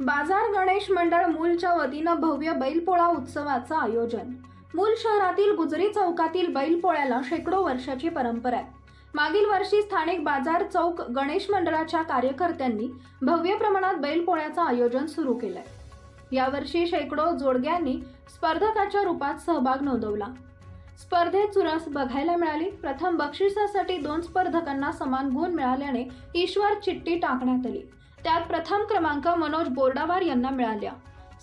बाजार गणेश मंडळ मूलच्या वतीनं भव्य बैलपोळा उत्सवाचं आयोजन. मूल शहरातील गुजरी चौकातील बैलपोळ्याला शेकडो वर्षाची परंपरा आहे. मागील वर्षी स्थानिक बाजार चौक गणेश मंडळाच्या कार्यकर्त्यांनी भव्य प्रमाणात बैलपोळ्याचं आयोजन सुरू केलंय. यावर्षी शेकडो जोडग्यांनी स्पर्धकाच्या रूपात सहभाग नोंदवला. स्पर्धेत चुरस बघायला मिळाली. प्रथम बक्षिसासाठी दोन स्पर्धकांना समान गुण मिळाल्याने ईश्वर चिठ्ठी टाकण्यात आली. त्यात प्रथम क्रमांक मनोज बोर्डावार यांना मिळाल्या.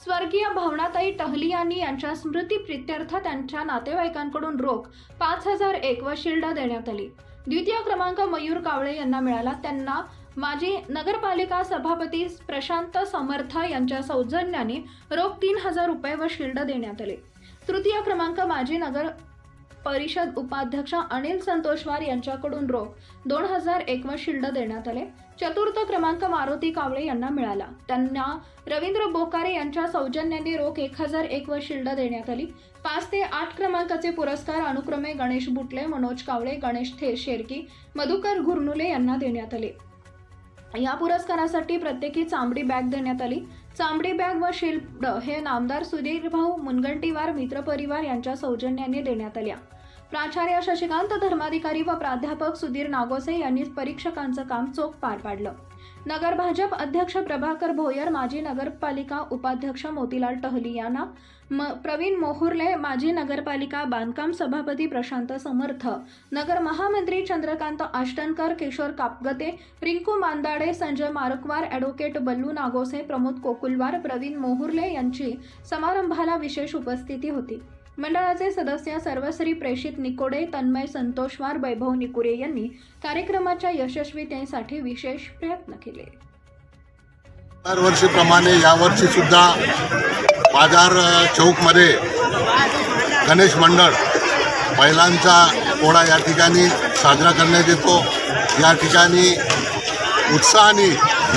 स्वर्गीय भावनाताई टहली यांनी यांच्या स्मृतीप्रित्यर्थ त्यांच्या नातेवाईकांकडून रोख पाच हजार एक व शिल्ड देण्यात आली. द्वितीय क्रमांक मयूर कावळे यांना मिळाला. त्यांना माजी नगरपालिका सभापती प्रशांत समर्थ यांच्या सौजन्याने रोख तीन हजार रुपये व शिल्ड देण्यात आले. तृतीय क्रमांक माजी नगर परिषद उपाध्यक्ष अनिल संतोषवार यांच्याकडून रोख दोन हजार एकवीस शिल्ड देण्यात आले. चतुर्थ क्रमांक मारुती कावळे यांना मिळाला. त्यांना रवींद्र बोकारे यांच्या सौजन्याने रोख एक हजार एक व शिल्ड देण्यात आली. पाच ते आठ क्रमांकाचे पुरस्कार अनुक्रमे गणेश बुटले मनोज कावळे गणेश थे शेरकी मधुकर घुरनुले यांना देण्यात आले. या पुरस्कारासाठी प्रत्येकी चांबडी बॅग देण्यात आली. चांबडी बॅग व शिल्ड हे नामदार सुधीर भाऊ मुनगंटीवार मित्रपरिवार यांच्या सौजन्याने देण्यात आल्या. प्राचार्य शशिकांत धर्माधिकारी व प्राध्यापक सुधीर नागोसे यांनी परीक्षकांचं काम चोख पार पाडलं. नगर भाजप अध्यक्ष प्रभाकर भोयर माजी नगरपालिका उपाध्यक्ष मोतीलाल टहली यांना म प्रवीण मोहुर्ले माजी नगरपालिका बांधकाम सभापती प्रशांत समर्थ नगर महामंत्री चंद्रकांत आष्टनकर किशोर कापगते रिंकू मांदाडे संजय मारकवार ॲडव्होकेट बल्लू नागोसे प्रमोद कोकुलवार प्रवीण मोहुर्ले यांची समारंभाला विशेष उपस्थिती होती. मंडळाचे सदस्य सर्वश्री प्रेषित निकोडे तन्मय संतोषवार वैभव निकुरे यांनी कार्यक्रमाच्या यशस्वीतेसाठी विशेष प्रयत्न केले. दरवर्षीप्रमाणे यावर्षी सुद्धा बाजार चौकमध्ये गणेश मंडळ महिलांचा पोळा या ठिकाणी साजरा करण्यात येतो. या ठिकाणी उत्साहाने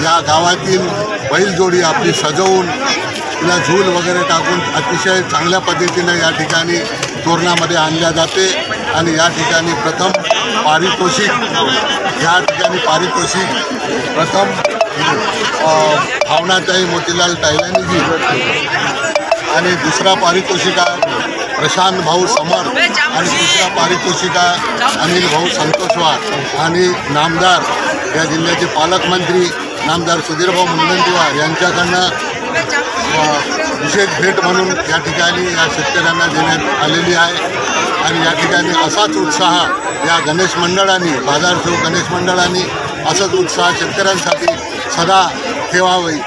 या गावातील बैलजोडी आपली सजवून तिला झूल वगैरे टाकून अतिशय चांगल्या पद्धतीनं या ठिकाणी तोरणामध्ये आणल्या जाते. आणि या ठिकाणी प्रथम पारितोषिक या ठिकाणी पारितोषिक प्रथम भावनाताई मोतीलाल टायलानीजी आणि दुसरा पारितोषिका प्रशांत भाऊ समर आणि दुसरा पारितोषिका अनिल भाऊ संतोषवार आणि नामदार या जिल्ह्याचे पालकमंत्री नामदार सुधीरभाऊ मुनगंटीवार यांच्याकडनं विशेष भेट म्हणून या ठिकाणी या शेतकऱ्यांना देण्यात आलेली आहे. आणि या ठिकाणी असाच उत्साह या गणेश मंडळांनी बाजार चौक गणेश मंडळांनी असाच उत्साह शेतकऱ्यांसाठी सदा ठेवावी.